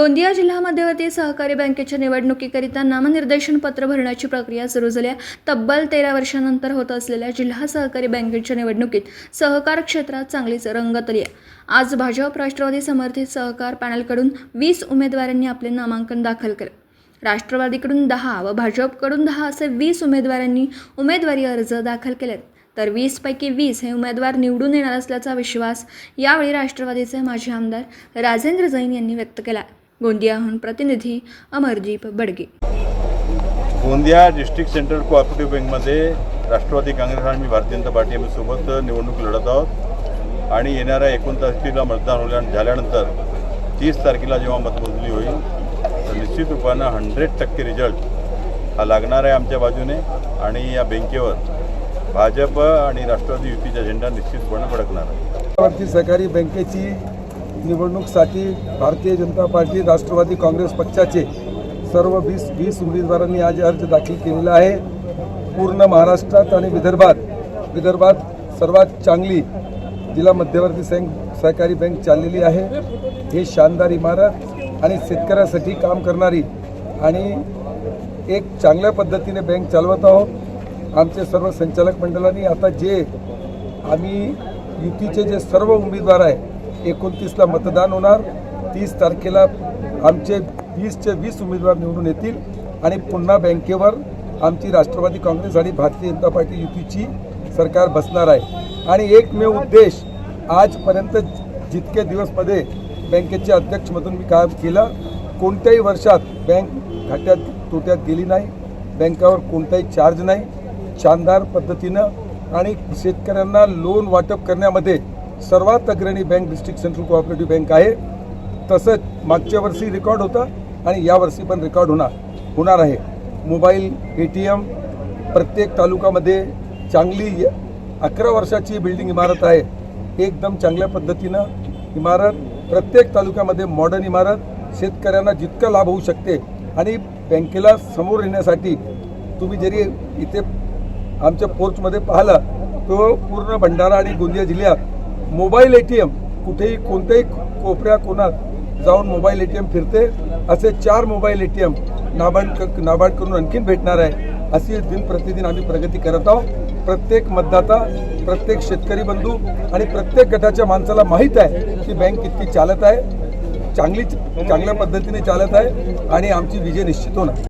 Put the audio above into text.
गोंदिया जिल्हा मध्यवर्ती सहकारी बँकेच्या निवडणुकीकरिता नामनिर्देशन पत्र भरण्याची प्रक्रिया सुरू झाली. तब्बल तेरा वर्षानंतर होत असलेल्या जिल्हा सहकारी बँकेच्या निवडणुकीत सहकार क्षेत्रात चांगलीच रंगत आली आहे. आज भाजप राष्ट्रवादी समर्थित सहकार पॅनलकडून वीस उमेदवारांनी आपले नामांकन दाखल केले. राष्ट्रवादीकडून दहा व भाजपकडून दहा असे वीस उमेदवारांनी उमेदवारी अर्ज दाखल केलेत. तर वीसपैकी वीस हे उमेदवार निवडून येणार असल्याचा विश्वास यावेळी राष्ट्रवादीचे माजी आमदार राजेंद्र जैन यांनी व्यक्त केला. गोंदियाहून प्रतिनिधी Amardeep Badge. Gondia district central cooperative बँकमध्ये राष्ट्रवादी काँग्रेस आणि मी भारतीय जनता पार्टी आम्ही सोबत निवडणूक लढत आहोत. आणि येणाऱ्या एकोण तारखेला मतदान होल्या झाल्यानंतर तीस तारखेला जेव्हा मतमोजणी होईल तर निश्चित रूपानं हंड्रेड टक्के रिझल्ट हा लागणार आहे आमच्या बाजूने. आणि या बँकेवर भाजप आणि राष्ट्रवादी युतीचा झेंडा निश्चितपणे फडकणार आहे. सहकारी बँकेची निवडणूकसाठी भारतीय जनता पार्टी राष्ट्रवादी काँग्रेस पक्षाचे सर्व वीस वीस उमेदवारांनी आज अर्ज दाखल केलेला आहे. पूर्ण महाराष्ट्रात आणि विदर्भात विदर्भात सर्वात चांगली जिल्हा मध्यवर्ती सैंक सहकारी बँक चाललेली आहे. ही शानदार इमारत आणि शेतकऱ्यासाठी काम करणारी आणि एक चांगल्या पद्धतीने बँक चालवत आहोत. आमचे सर्व संचालक मंडळांनी आता जे आम्ही युतीचे जे सर्व उमेदवार आहे एकोणतीसला मतदान होणार. तीस तारखेला आमचे वीसचे वीस उमेदवार निवडून येतील. आणि पुन्हा बँकेवर आमची राष्ट्रवादी काँग्रेस आणि भारतीय जनता पार्टी युतीची सरकार बसणार आहे. आणि एकमेव उद्देश आजपर्यंत जितके दिवसमध्ये बँकेचे अध्यक्षमधून मी काम केलं कोणत्याही वर्षात बँक घाट्यात तोट्यात गेली नाही. बँकावर कोणताही चार्ज नाही. शानदार पद्धतीनं आणि शेतकऱ्यांना लोन वाटप करण्यामध्ये सर्वात अग्रणी bank district central cooperative bank आहे. तसंच मागच्या वर्षी रेकॉर्ड होता आणि यावर्षी पण रेकॉर्ड होणार होणार आहे. मोबाईल ए टी एम प्रत्येक तालुक्यामध्ये चांगली अकरा वर्षाची बिल्डिंग इमारत आहे. एकदम चांगल्या पद्धतीनं इमारत प्रत्येक तालुक्यामध्ये मॉडर्न इमारत शेतकऱ्यांना जितका लाभ होऊ शकते. आणि बँकेला समोर येण्यासाठी तुम्ही जरी इथे आमच्या पोर्चमध्ये पाहिला तो पूर्ण भंडारा आणि गोंदिया जिल्ह्यात मोबाईल ए टी एम कुठेही कोणत्याही कोपऱ्या कोणात जाऊन मोबाईल ए टी एम फिरते असे चार mobile A T M NABARD करून आणखीन भेटणार आहे. अशी दिन प्रतिदिन आम्ही प्रगती करत आहोत. प्रत्येक मतदाता प्रत्येक शेतकरी बंधू आणि प्रत्येक गटाच्या माणसाला माहीत आहे की बँक किती चालत आहे चांगली चांगल्या पद्धतीने चालत आहे आणि आमची विजय निश्चित होणार.